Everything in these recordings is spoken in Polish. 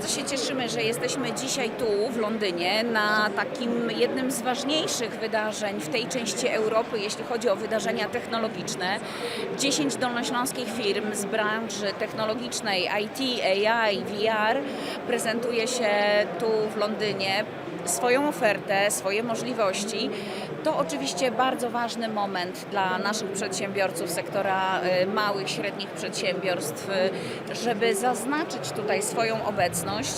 Bardzo się cieszymy, że jesteśmy dzisiaj tu w Londynie na takim jednym z ważniejszych wydarzeń w tej części Europy, jeśli chodzi o wydarzenia technologiczne. 10 dolnośląskich firm z branży technologicznej IT, AI, VR prezentuje się tu w Londynie swoją ofertę, swoje możliwości. To oczywiście bardzo ważny moment dla naszych przedsiębiorców sektora y, małych, średnich przedsiębiorstw, y, żeby zaznaczyć tutaj swoją obecność,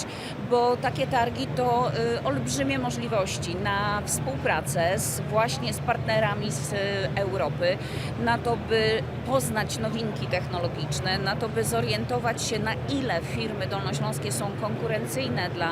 bo takie targi to y, olbrzymie możliwości na współpracę z, właśnie z partnerami z Europy, na to, by poznać nowinki technologiczne, na to, by zorientować się, na ile firmy dolnośląskie są konkurencyjne dla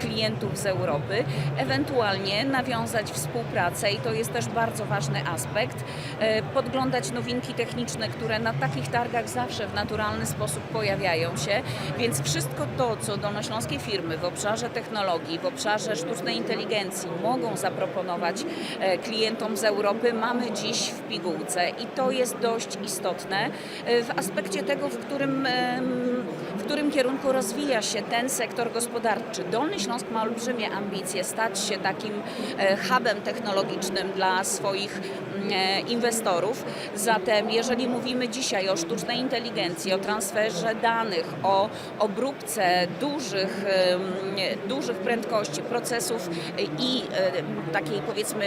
klientów z Europy, ewentualnie nawiązać współpracę i to jest też bardzo ważny aspekt, e, podglądać nowinki techniczne, które na takich targach zawsze w naturalny sposób pojawiają się, więc wszystko to, co dolnośląskie firmy w obszarze technologii, w obszarze sztucznej inteligencji mogą zaproponować e, klientom z Europy, mamy dziś w pigułce. I to jest dość istotne e, w aspekcie tego, w którym, w którym kierunku rozwija się ten sektor gospodarczy. Dolny Śląsk ma olbrzymie ambicje stać się takim e, hubem technologicznym dla swoich mm, e, inwestorów. Zatem jeżeli mówimy dzisiaj o sztucznej inteligencji, o transferze danych, o obróbce dużych, em, dużych prędkości procesów i e, takiej powiedzmy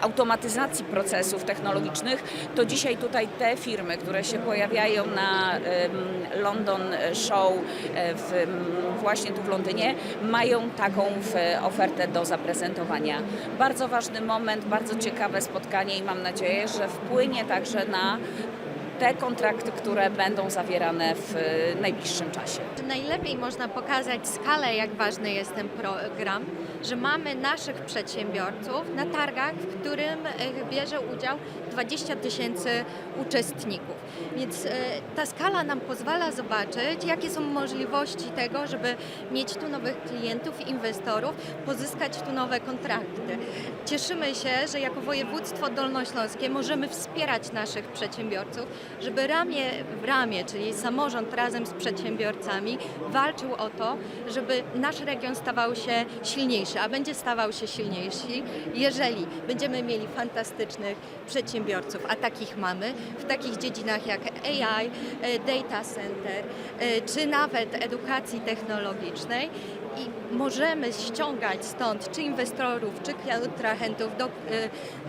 automatyzacji procesów technologicznych, to dzisiaj tutaj te firmy, które się pojawiają na London Show e, w, właśnie tu w Londynie, mają taką w, ofertę do zaprezentowania. Bardzo ważny moment, bardzo ciekawe spotkanie i mam nadzieję, że wpłynie także na te kontrakty, które będą zawierane w e, najbliższym czasie. Najlepiej można pokazać skalę, jak ważny jest ten program, że mamy naszych przedsiębiorców na targach, w którym e, bierze udział 20 tysięcy uczestników. Więc e, ta skala nam pozwala zobaczyć, jakie są możliwości tego, żeby mieć tu nowych klientów, inwestorów, pozyskać tu nowe kontrakty. Cieszymy się, że jako województwo dolnośląskie możemy wspierać naszych przedsiębiorców, żeby ramię w ramię, czyli samorząd razem z przedsiębiorcami walczył o to, żeby nasz region stawał się silniejszy, a będzie stawał się silniejszy, jeżeli będziemy mieli fantastycznych przedsiębiorców, a takich mamy w takich dziedzinach jak AI, e, data center, e, czy nawet edukacji technologicznej. I możemy ściągać stąd czy inwestorów, czy kontrahentów do e,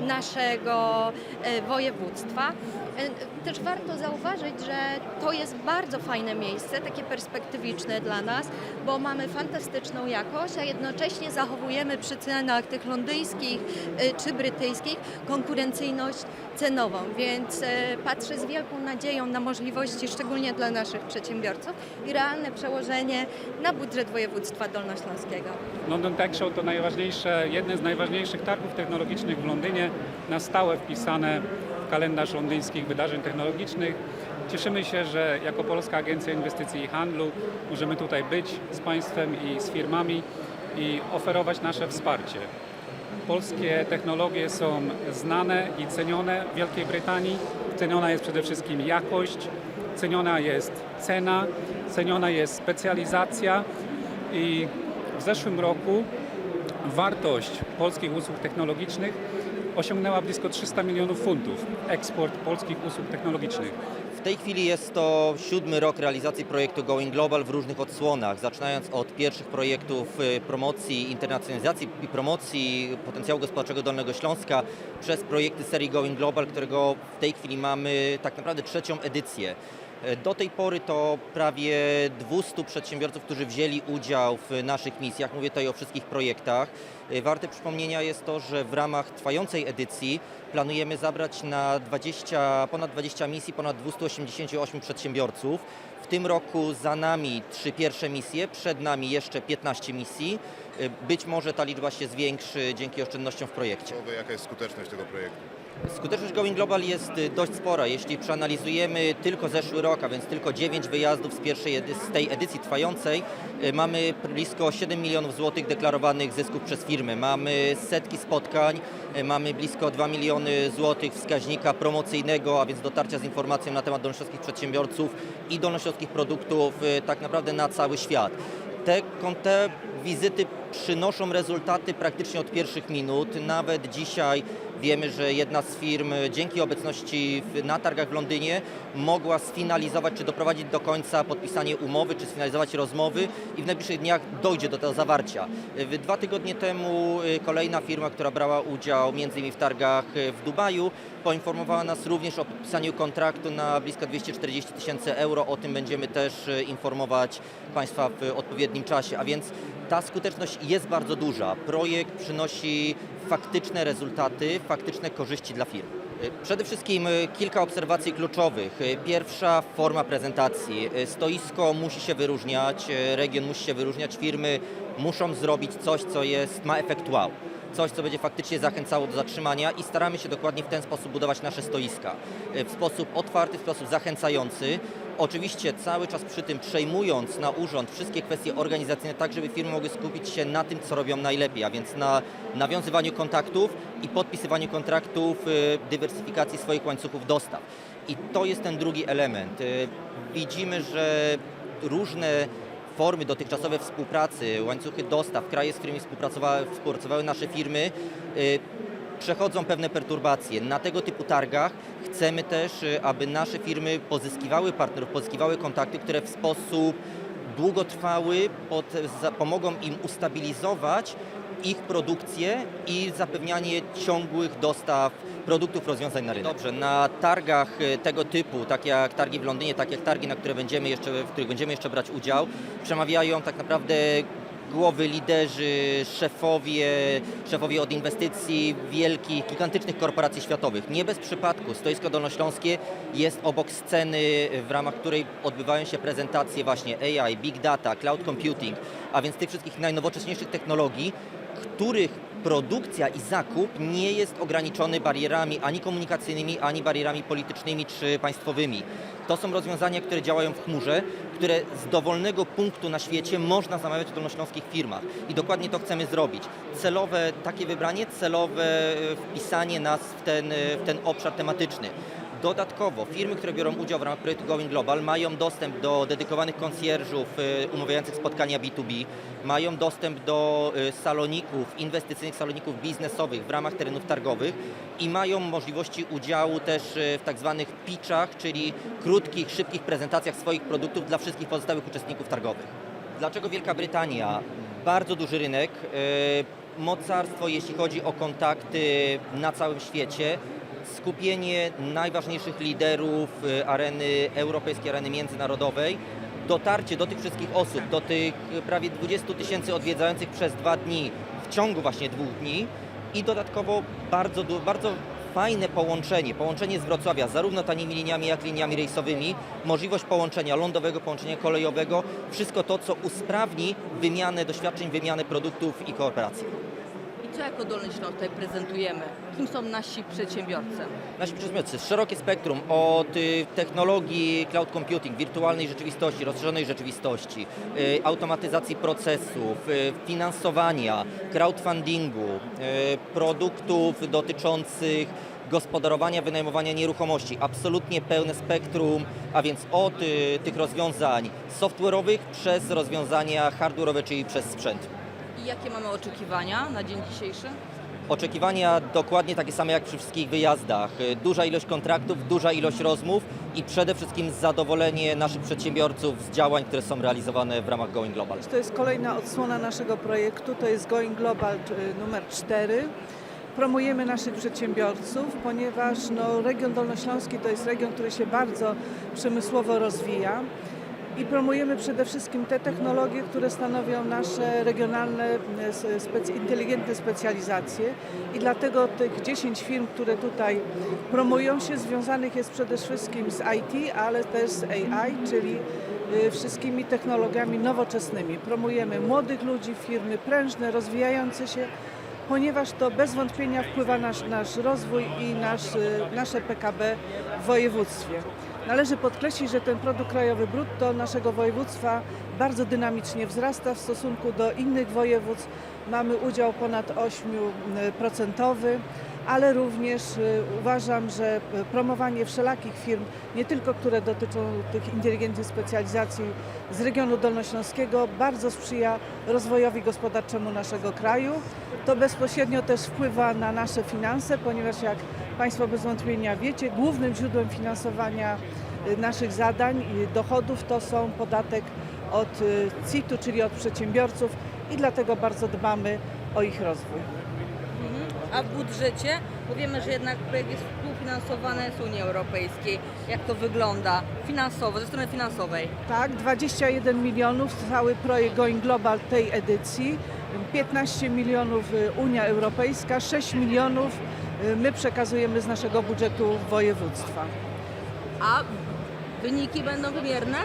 naszego e, województwa. E, Też warto zauważyć, że to jest bardzo fajne miejsce, takie perspektywiczne dla nas, bo mamy fantastyczną jakość, a jednocześnie zachowujemy przy cenach tych londyńskich czy brytyjskich konkurencyjność cenową, więc patrzę z wielką nadzieją na możliwości, szczególnie dla naszych przedsiębiorców i realne przełożenie na budżet województwa dolnośląskiego. London Tech Show to najważniejsze, jedne z najważniejszych targów technologicznych w Londynie, na stałe wpisane w kalendarz londyńskich wydarzeń technologicznych. Cieszymy się, że jako Polska Agencja Inwestycji i Handlu możemy tutaj być z Państwem i z firmami i oferować nasze wsparcie. Polskie technologie są znane i cenione w Wielkiej Brytanii. Ceniona jest przede wszystkim jakość, ceniona jest cena, ceniona jest specjalizacja i w zeszłym roku wartość polskich usług technologicznych osiągnęła blisko 300 milionów funtów. Eksport polskich usług technologicznych. W tej chwili jest to siódmy rok realizacji projektu Going Global w różnych odsłonach, zaczynając od pierwszych projektów y, promocji, internacjonalizacji i promocji potencjału gospodarczego Dolnego Śląska przez projekty serii Going Global, którego w tej chwili mamy tak naprawdę trzecią edycję. E, Do tej pory to prawie 200 przedsiębiorców, którzy wzięli udział w naszych misjach. Mówię tutaj o wszystkich projektach. E, Warte przypomnienia jest to, że w ramach trwającej edycji planujemy zabrać na 20, ponad 20 misji, ponad 288 przedsiębiorców. W tym roku za nami trzy pierwsze misje, przed nami jeszcze 15 misji. E, Być może ta liczba się zwiększy dzięki oszczędnościom w projekcie. Jaka jest skuteczność tego projektu? Skuteczność Going Global jest y, dość spora. Jeśli przeanalizujemy tylko zeszły rok, a więc tylko 9 wyjazdów z, pierwszej z tej edycji trwającej, y, mamy blisko 7 milionów złotych deklarowanych zysków przez firmy. Mamy setki spotkań, y, mamy blisko 2 miliony złotych wskaźnika promocyjnego, a więc dotarcia z informacją na temat dolnośląskich przedsiębiorców i dolnośląskich produktów tak naprawdę na cały świat. Te, te wizyty przynoszą rezultaty praktycznie od pierwszych minut. Nawet dzisiaj wiemy, że jedna z firm dzięki obecności na targach w Londynie mogła sfinalizować czy doprowadzić do końca podpisanie umowy, czy sfinalizować rozmowy i w najbliższych dniach dojdzie do tego zawarcia. W dwa tygodnie temu y, kolejna firma, która brała udział innymi w targach w Dubaju, poinformowała nas również o podpisaniu kontraktu na blisko 240 tysięcy euro. O tym będziemy też informować Państwa w odpowiednim czasie. A więc ta skuteczność jest bardzo duża. Projekt przynosi faktyczne rezultaty, faktyczne korzyści dla firm. Y, Przede wszystkim y, kilka obserwacji kluczowych. Y, Pierwsza forma prezentacji. Stoisko musi się wyróżniać, region musi się wyróżniać, firmy muszą zrobić coś, co jest, ma efekt wow. Coś, co będzie faktycznie zachęcało do zatrzymania i staramy się dokładnie w ten sposób budować nasze stoiska. W sposób otwarty, w sposób zachęcający. Oczywiście cały czas przy tym przejmując na urząd wszystkie kwestie organizacyjne, tak żeby firmy mogły skupić się na tym, co robią najlepiej, a więc na nawiązywaniu kontaktów i podpisywaniu kontraktów, y, dywersyfikacji swoich łańcuchów dostaw. I to jest ten drugi element. Y, Widzimy, że różne formy dotychczasowe współpracy, łańcuchy dostaw, kraje, z którymi współpracowały, współpracowały nasze firmy, y, przechodzą pewne perturbacje. Na tego typu targach chcemy też, y, aby nasze firmy pozyskiwały partnerów, pozyskiwały kontakty, które w sposób długotrwały pod, pomogą im ustabilizować ich produkcję i zapewnianie ciągłych dostaw produktów, rozwiązań na rynek. Dobrze, na targach y, tego typu, tak jak targi w Londynie, tak jak targi, na które będziemy jeszcze, w których będziemy jeszcze brać udział, przemawiają tak naprawdę głowy, liderzy, szefowie, szefowie od inwestycji wielkich, gigantycznych korporacji światowych. Nie bez przypadku Stoisko Dolnośląskie jest obok sceny, w ramach której odbywają się prezentacje właśnie AI, Big Data, Cloud Computing, a więc tych wszystkich najnowocześniejszych technologii, których produkcja i zakup nie jest ograniczony barierami ani komunikacyjnymi, ani barierami politycznymi czy państwowymi. To są rozwiązania, które działają w chmurze, które z dowolnego punktu na świecie można zamawiać w dolnośląskich firmach. I dokładnie to chcemy zrobić. Celowe takie wybranie, celowe e, wpisanie nas w ten, e, w ten obszar tematyczny. Dodatkowo firmy, które biorą udział w ramach projektu Going Global mają dostęp do dedykowanych konsjerżów y, umawiających spotkania B2B, mają dostęp do y, saloników, inwestycyjnych saloników biznesowych w ramach terenów targowych i mają możliwości udziału też y, w tak zwanych pitchach, czyli krótkich, szybkich prezentacjach swoich produktów dla wszystkich pozostałych uczestników targowych. Dlaczego Wielka Brytania? Bardzo duży rynek, mocarstwo jeśli chodzi o kontakty na całym świecie, skupienie najważniejszych liderów y, areny europejskiej, areny międzynarodowej, dotarcie do tych wszystkich osób, do tych prawie 20 tysięcy odwiedzających przez dwa dni w ciągu właśnie dwóch dni i dodatkowo bardzo, bardzo fajne połączenie, połączenie z Wrocławia zarówno tanimi liniami, jak liniami rejsowymi, możliwość połączenia lądowego, połączenia kolejowego, wszystko to, co usprawni wymianę doświadczeń, wymianę produktów i kooperacji. Co jako Dolny Śląsk tutaj prezentujemy? Kim są nasi przedsiębiorcy? Nasi przedsiębiorcy, szerokie spektrum od y, technologii cloud computing, wirtualnej rzeczywistości, rozszerzonej rzeczywistości, y, automatyzacji procesów, y, finansowania, crowdfundingu, produktów dotyczących gospodarowania, wynajmowania nieruchomości. Absolutnie pełne spektrum, a więc od tych rozwiązań software'owych przez rozwiązania hardware'owe, czyli przez sprzęt. I jakie mamy oczekiwania na dzień dzisiejszy? Oczekiwania dokładnie takie same jak przy wszystkich wyjazdach. Duża ilość kontraktów, duża ilość rozmów i przede wszystkim zadowolenie naszych przedsiębiorców z działań, które są realizowane w ramach Going Global. To jest kolejna odsłona naszego projektu, to jest Going Global y, numer 4. Promujemy naszych przedsiębiorców, ponieważ no, region dolnośląski to jest region, który się bardzo przemysłowo rozwija i promujemy przede wszystkim te technologie, które stanowią nasze regionalne y, specy- inteligentne specjalizacje i dlatego tych 10 firm, które tutaj promują się, związanych jest przede wszystkim z IT, ale też z AI, czyli y, wszystkimi technologiami nowoczesnymi. Promujemy młodych ludzi, firmy prężne, rozwijające się, ponieważ to bez wątpienia wpływa na nasz, nasz rozwój i nasz, y, nasze PKB w województwie. Należy podkreślić, że ten produkt krajowy brutto naszego województwa bardzo dynamicznie wzrasta w stosunku do innych województw. Mamy udział ponad 8%, ale również y, uważam, że y, promowanie wszelakich firm, nie tylko które dotyczą tych inteligentnych specjalizacji z regionu dolnośląskiego, bardzo sprzyja rozwojowi gospodarczemu naszego kraju. To bezpośrednio też wpływa na nasze finanse, ponieważ jak Państwo bez wątpienia wiecie, głównym źródłem finansowania y, naszych zadań i dochodów to są podatek od y, CIT-u, czyli od przedsiębiorców i dlatego bardzo dbamy o ich rozwój. A w budżecie? Bo wiemy, że jednak projekt jest współfinansowany z Unii Europejskiej. Jak to wygląda finansowo, ze strony finansowej? Tak, 21 milionów cały projekt Going Global tej edycji, 15 milionów y, Unia Europejska, 6 milionów my przekazujemy z naszego budżetu województwa. A wyniki będą wymierne?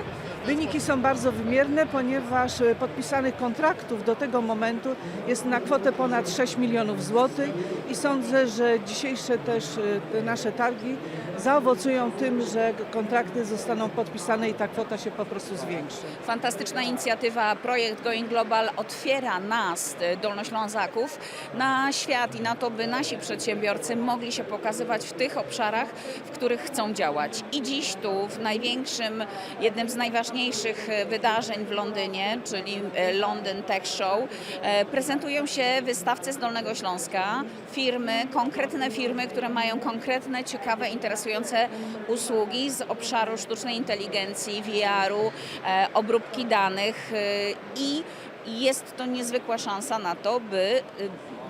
Wyniki są bardzo wymierne, ponieważ y, podpisanych kontraktów do tego momentu jest na kwotę ponad 6 milionów złotych i sądzę, że dzisiejsze też y, te nasze targi zaowocują tym, że kontrakty zostaną podpisane i ta kwota się po prostu zwiększy. Fantastyczna inicjatywa. Projekt Going Global otwiera nas, Dolnoślązaków, na świat i na to, by nasi przedsiębiorcy mogli się pokazywać w tych obszarach, w których chcą działać. I dziś tu, w największym, jednym z najważniejszych wydarzeń w Londynie, czyli y, London Tech Show, e, prezentują się wystawcy z Dolnego Śląska, firmy, konkretne firmy, które mają konkretne, ciekawe, interesujące usługi z obszaru sztucznej inteligencji, VR-u, e, obróbki danych e, i jest to niezwykła szansa na to, by e,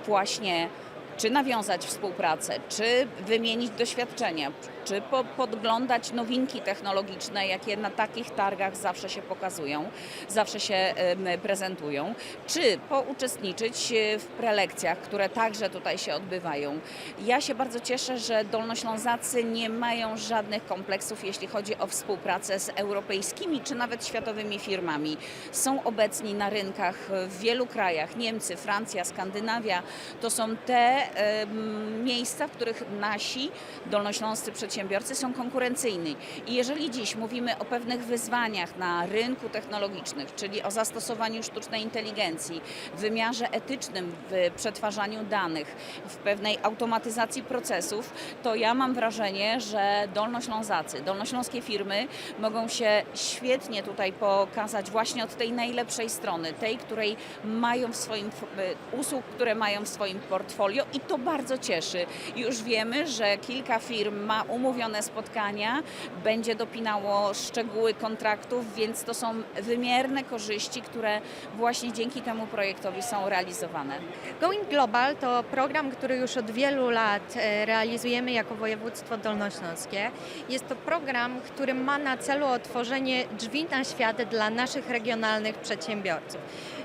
właśnie czy nawiązać współpracę, czy wymienić doświadczenia, czy po, podglądać nowinki technologiczne, jakie na takich targach zawsze się pokazują, zawsze się prezentują, czy pouczestniczyć e, w prelekcjach, które także tutaj się odbywają. Ja się bardzo cieszę, że Dolnoślązacy nie mają żadnych kompleksów, jeśli chodzi o współpracę z europejskimi czy nawet światowymi firmami. Są obecni na rynkach w wielu krajach, Niemcy, Francja, Skandynawia. To są te em, miejsca, w których nasi dolnośląscy przedsiębiorcy są konkurencyjni. I jeżeli dziś mówimy o pewnych wyzwaniach na rynku technologicznym, czyli o zastosowaniu sztucznej inteligencji, w wymiarze etycznym w przetwarzaniu danych, w pewnej automatyzacji procesów, to ja mam wrażenie, że Dolnoślązacy, dolnośląskie firmy mogą się świetnie tutaj pokazać właśnie od tej najlepszej strony, tej, której mają w swoim e, usług, które mają w swoim portfolio i to bardzo cieszy. Już wiemy, że kilka firm ma umówione spotkania, będzie dopinało szczegóły kontraktów, więc to są wymierne korzyści, które właśnie dzięki temu projektowi są realizowane. Going Global to program, który już od wielu lat e, realizujemy jako województwo dolnośląskie. Jest to program, który ma na celu otworzenie drzwi na świat dla naszych regionalnych przedsiębiorców.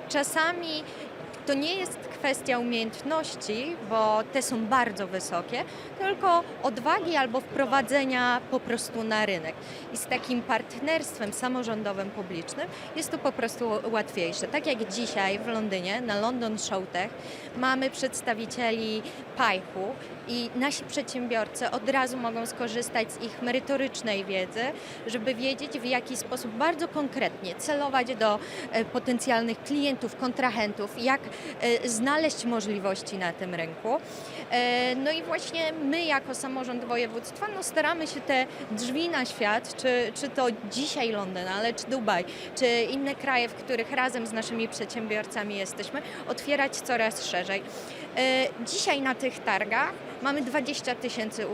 Czasami to nie jest kwestia umiejętności, bo te są bardzo wysokie, tylko odwagi albo wprowadzenia po prostu na rynek. I z takim partnerstwem samorządowym publicznym jest to po prostu łatwiejsze. Tak jak dzisiaj w Londynie na London Showtech mamy przedstawicieli I nasi przedsiębiorcy od razu mogą skorzystać z ich merytorycznej wiedzy, żeby wiedzieć w jaki sposób bardzo konkretnie celować do e, potencjalnych klientów, kontrahentów, jak e, znaleźć możliwości na tym rynku. E, No i właśnie my jako samorząd województwa no staramy się te drzwi na świat, czy, czy to dzisiaj Londyn, ale czy Dubaj, czy inne kraje, w których razem z naszymi przedsiębiorcami jesteśmy, otwierać coraz szerzej. E, Dzisiaj na tych targach mamy 20 tysięcy y,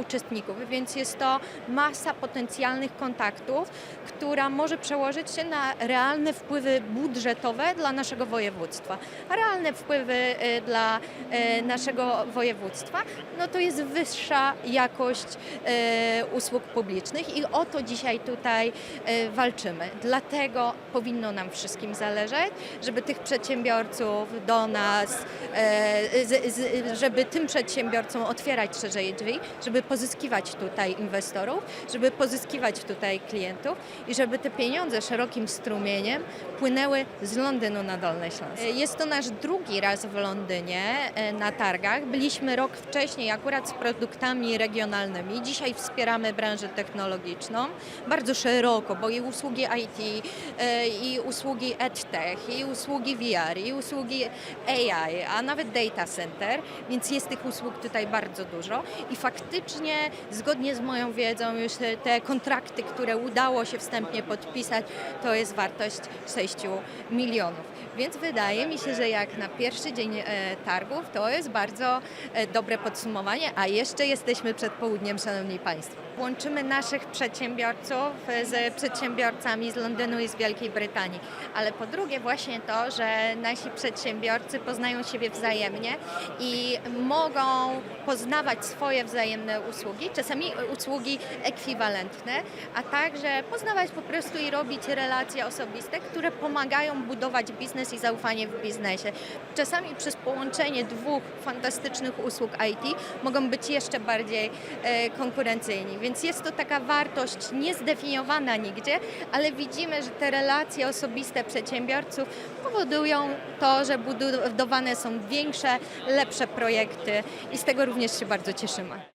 uczestników, więc jest to masa potencjalnych kontaktów, która może przełożyć się na realne wpływy budżetowe dla naszego województwa. Realne wpływy y, dla y, naszego województwa, no to jest wyższa jakość usług publicznych i o to dzisiaj tutaj walczymy. Dlatego powinno nam wszystkim zależeć, żeby tych przedsiębiorców do nas, żeby tym przedsiębiorcom otwierać szerzej drzwi, żeby pozyskiwać tutaj inwestorów, żeby pozyskiwać tutaj klientów i żeby te pieniądze szerokim strumieniem płynęły z Londynu na Dolny Śląsk. E, Jest to nasz drugi raz w Londynie e, na targach. Byliśmy rok wcześniej akurat z produktami regionalnymi. Dzisiaj wspieramy branżę technologiczną bardzo szeroko, bo i usługi IT, e, i usługi EdTech, i usługi VR, i usługi AI, a nawet data center, więc jest tych usług tutaj bardzo dużo i faktycznie zgodnie z moją wiedzą już te, te kontrakty, które udało się wstępnie podpisać, to jest wartość 6 milionów. Więc wydaje mi się, że jak na pierwszy dzień e, targów, to jest bardzo e, dobre podsumowanie, a jeszcze jesteśmy przed południem, Szanowni Państwo. Łączymy naszych przedsiębiorców e, z przedsiębiorcami z Londynu i z Wielkiej Brytanii, ale po drugie właśnie to, że nasi przedsiębiorcy poznają siebie wzajemnie i mogą poznawać swoje wzajemne usługi, czasami usługi ekwiwalentne, a także poznawać po prostu i robić relacje osobiste, które pomagają budować biznes i zaufanie w biznesie. Czasami przez połączenie dwóch fantastycznych usług IT mogą być jeszcze bardziej e, konkurencyjni, więc jest to taka wartość niezdefiniowana nigdzie, ale widzimy, że te relacje osobiste przedsiębiorców powodują to, że budowane są większe, lepsze projekty i z tego również się bardzo cieszymy.